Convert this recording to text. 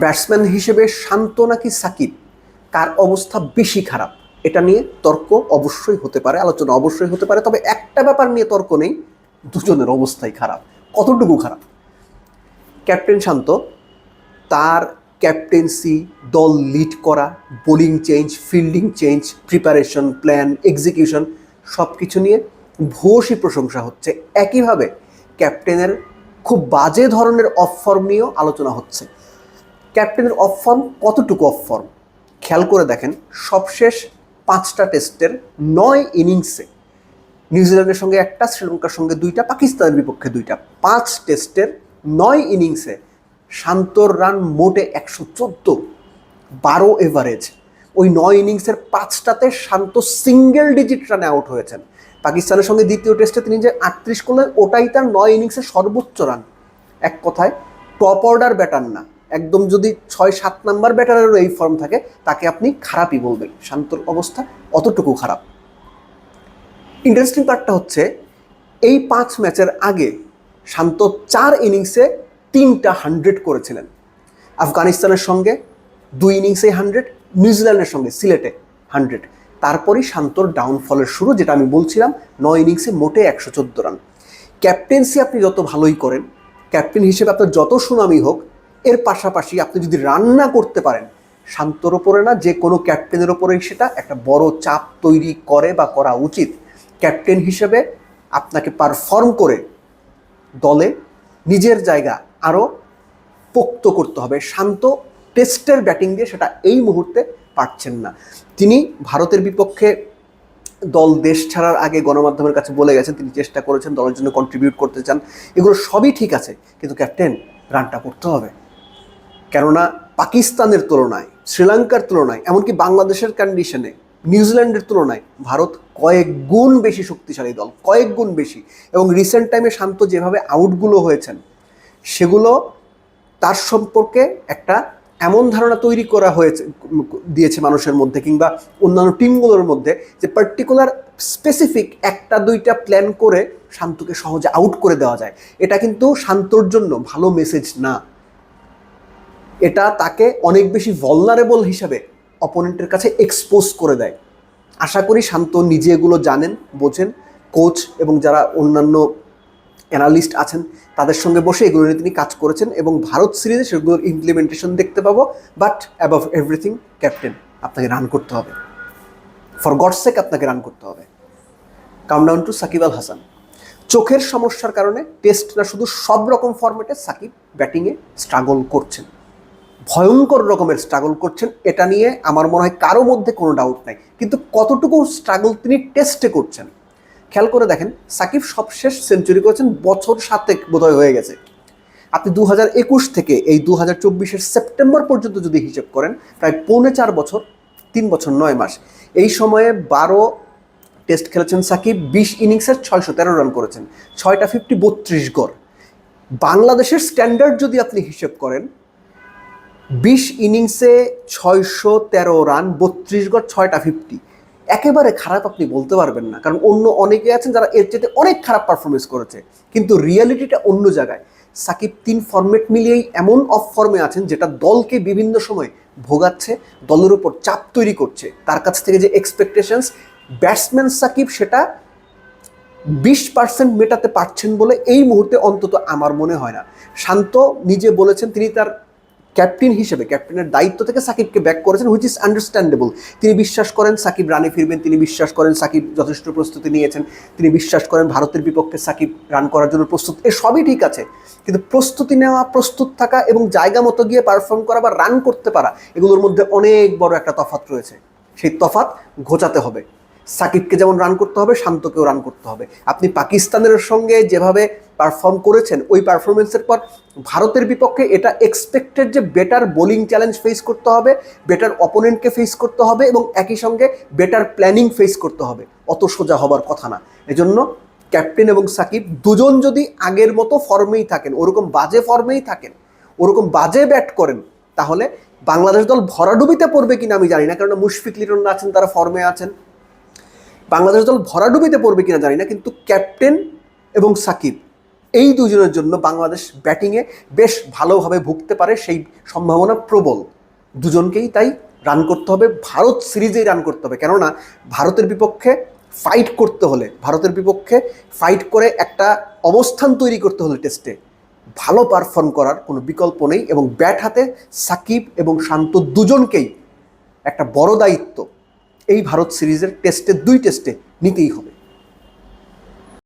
Batsman হিসেবে শান্ত নাকি সাকিব? কার অবস্থা বেশি খারাপ? এটা নিয়ে তর্ক অবশ্যই হতে পারে, আলোচনা অবশ্যই হতে পারে, তবে একটা ব্যাপার নিয়ে তর্ক নেই, দুজনের অবস্থাই খারাপ। কতটুকু খারাপ? ক্যাপ্টেন শান্ত, তার ক্যাপ্টেন্সি, দল লিড করা, bowling change, fielding change, preparation, plan, execution সব কিছু নিয়ে ভূয়সী প্রশংসা হচ্ছে। একইভাবে ক্যাপ্টেনের খুব বাজে ধরনের অফ নিয়েও আলোচনা হচ্ছে। ক্যাপ্টেনের অফ ফর্ম কতটুকু অফ ফর্ম খেয়াল করে দেখেন, সবশেষ পাঁচটা টেস্টের নয় ইনিংসে নিউজিল্যান্ডের সঙ্গে একটা, শ্রীলঙ্কার সঙ্গে দুইটা, পাকিস্তানের বিপক্ষে দুইটা। পাঁচ টেস্টের নয় ইনিংসে শান্তর রান মোটে একশো চোদ্দ, বারো এভারেজ ওই নয় ইনিংসের পাঁচটাতে শান্ত সিঙ্গেল ডিজিট রানে আউট হয়েছেন। পাকিস্তানের সঙ্গে দ্বিতীয় টেস্টে তিনি যে আটত্রিশ করলেন, ওটাই তার নয় ইনিংসের সর্বোচ্চ রান এক কথায় টপ অর্ডার ব্যাটার না। একদম যদি ছয়, সাত নাম্বার ব্যাটারেরও এই ফর্ম থাকে, তাকে আপনি খারাপই বলবেন। শান্তর অবস্থা অতটুকু খারাপ। ইন্টারেস্টিং পার্টটা হচ্ছে, এই পাঁচ ম্যাচের আগে শান্ত চার ইনিংসে তিনটা হান্ড্রেড করেছিলেন। আফগানিস্তানের সঙ্গে দুই ইনিংসে হান্ড্রেড নিউজিল্যান্ডের সঙ্গে সিলেটে হান্ড্রেড তারপরই শান্তর ডাউনফলের শুরু, যেটা আমি বলছিলাম, নয় ইনিংসে মোটে একশো চোদ্দ রান। ক্যাপ্টেন্সি আপনি যত ভালোই করেন ক্যাপ্টেন হিসেবে আপনার যত সুনামি হোক এর পাশাপাশি আপনি যদি রান্না করতে পারেন, শান্তর ওপরে না, যে কোনো ক্যাপ্টেনের ওপরেই সেটা একটা বড় চাপ তৈরি করে বা করা উচিত। ক্যাপ্টেন হিসেবে আপনাকে পারফর্ম করে দলে নিজের জায়গা আরও পোক্ত করতে হবে। শান্ত টেস্টের ব্যাটিং দিয়ে সেটা এই মুহূর্তে পারছেন না। তিনি ভারতের বিপক্ষে দল দেশ ছাড়ার আগে গণমাধ্যমের কাছে বলে গেছেন, তিনি চেষ্টা করেছেন দলের জন্য কন্ট্রিবিউট করতে চান। এগুলো সবই ঠিক আছে, কিন্তু ক্যাপ্টেন, রানটা করতে হবে। কেননা পাকিস্তানের তুলনায়, শ্রীলঙ্কার তুলনায়, এমনকি বাংলাদেশের কন্ডিশনে নিউজিল্যান্ডের তুলনায় ভারত কয়েক গুণ বেশি শক্তিশালী দল, কয়েক গুণ বেশি। এবং রিসেন্ট টাইমে শান্ত যেভাবে আউটগুলো হয়েছেন, সেগুলো তার সম্পর্কে একটা এমন ধারণা তৈরি করা হয়েছে, দিয়েছে মানুষের মধ্যে কিংবা অন্যান্য টিমগুলোর মধ্যে যে পার্টিকুলার স্পেসিফিক একটা দুইটা প্ল্যান করে শান্তকে সহজে আউট করে দেওয়া যায়। এটা কিন্তু শান্তর জন্য ভালো মেসেজ না। এটা তাকে অনেক বেশি ভলনারেবল হিসাবে অপোনেন্টের কাছে এক্সপোজ করে দেয়। আশা করি শান্ত নিজে এগুলো জানেন, বোঝেন। কোচ এবং যারা অন্যান্য অ্যানালিস্ট আছেন, তাদের সঙ্গে বসে এগুলো নিয়ে তিনি কাজ করেছেন এবং ভারত সিরিজে সেগুলোর ইমপ্লিমেন্টেশন দেখতে পাবো। বাট অ্যাবাভ এভরিথিং ক্যাপ্টেন আপনাকে রান করতে হবে। ফর গডসেক আপনাকে রান করতে হবে। Come down to Shakib Al Hasan. চোখের সমস্যার কারণে টেস্ট না, শুধু সব রকম ফরম্যাটে সাকিব ব্যাটিংয়ে স্ট্রাগল করছেন। ভয়ঙ্কর রকমের স্ট্রাগল করছেন। এটা নিয়ে আমার মনে হয় কারও মধ্যে কোনো ডাউট নাই। কিন্তু কতটুকু স্ট্রাগল তিনি টেস্টে করছেন? খেয়াল করে দেখেন, সাকিব সবশেষ সেঞ্চুরি করেছেন, বছর সাতেক বোধহয় হয়ে গেছে। আপনি দু হাজার একুশ থেকে এই দু হাজার চব্বিশের সেপ্টেম্বর পর্যন্ত যদি হিসেব করেন, প্রায় পৌনে চার বছর, তিন বছর, নয় মাস, এই সময়ে বারো টেস্ট খেলেছেন সাকিব, বিশ ইনিংসের ছয়শো তেরো রান করেছেন। ছয়টা ফিফটি বত্রিশ গড়। বাংলাদেশের স্ট্যান্ডার্ড যদি আপনি হিসেব করেন বিশ ইনিংসে ছয়শো তেরো রান, বত্রিশ গড়, ছয়টা ফিফটি একেবারে খারাপ আপনি বলতে পারবেন না, কারণ অন্য অনেকে আছেন যারা এর চেয়ে অনেক খারাপ পারফরমেন্স করেছে। কিন্তু রিয়ালিটিটা অন্য জায়গায়। সাকিব তিন ফরম্যাট মিলিয়েই এমন অফ ফর্মে আছেন যেটা দলকে বিভিন্ন সময় ভোগাচ্ছে, দলের উপর চাপ তৈরি করছে। তার কাছ থেকে যে এক্সপেকটেশনস ব্যাটসম্যান সাকিব সেটা বিশ পার্সেন্ট মেটাতে পারছেন বলে এই মুহূর্তে অন্তত আমার মনে হয় না। শান্ত নিজে বলেছেন, তিনি তার ক্যাপ্টেন হিসেবে, ক্যাপ্টেনের দায়িত্ব থেকে সাকিবকে ব্যাক করেছেন হুইচ ইজ আন্ডারস্ট্যান্ডেবল তিনি বিশ্বাস করেন, সাকিব রানে ফিরবেন, তিনি বিশ্বাস করেন, সাকিব যথেষ্ট প্রস্তুতি নিয়েছেন, তিনি বিশ্বাস করেন ভারতের বিপক্ষে সাকিব রান করার জন্য প্রস্তুত। এ সবই ঠিক আছে, কিন্তু প্রস্তুতি নেওয়া, প্রস্তুত থাকা এবং জায়গা মতো গিয়ে পারফর্ম করা বা রান করতে পারা, এগুলোর মধ্যে অনেক বড় একটা তফাৎ রয়েছে। সেই তফাৎ ঘোচাতে হবে। সাকিবকে যেমন রান করতে হবে, শান্তকেও রান করতে হবে। আপনি পাকিস্তানের সঙ্গে যেভাবে পারফর্ম করেছেন, ওই পারফরমেন্সের পর ভারতের বিপক্ষে এটা এক্সপেক্টেড যে বেটার বোলিং চ্যালেঞ্জ ফেস করতে হবে বেটার অপোনেন্টকে ফেস করতে হবে এবং একই সঙ্গে বেটার প্ল্যানিং ফেস করতে হবে। অত সোজা হবার কথা না। এজন্য ক্যাপ্টেন এবং সাকিব দুজন যদি আগের মতো ফর্মেই থাকেন, ওরকম বাজে ফর্মেই থাকেন, ওরকম বাজে ব্যাট করেন, তাহলে বাংলাদেশ দল ভরাডুবিতে পড়বে কিনা আমি জানি না কারণ মুশফিক লিটন আছেন, তারা ফর্মে আছেন। বাংলাদেশ দল ভরাডুবিতে পড়বে কিনা জানি না, কিন্তু ক্যাপ্টেন এবং সাকিব এই দুজনের জন্য বাংলাদেশ ব্যাটিংয়ে বেশ ভালোভাবে ভুগতে পারে, সেই সম্ভাবনা প্রবল। দুজনকেই তাই রান করতে হবে, ভারত সিরিজেই রান করতে হবে। কেননা ভারতের বিপক্ষে ফাইট করতে হলে, ভারতের বিপক্ষে ফাইট করে একটা অবস্থান তৈরি করতে হলে টেস্টে ভালো পারফর্ম করার কোনো বিকল্প নেই এবং ব্যাট হাতে সাকিব এবং শান্ত দুজনকেই একটা বড় দায়িত্ব এই ভারত সিরিজের টেস্টে দুই টেস্টে নিতেই হবে।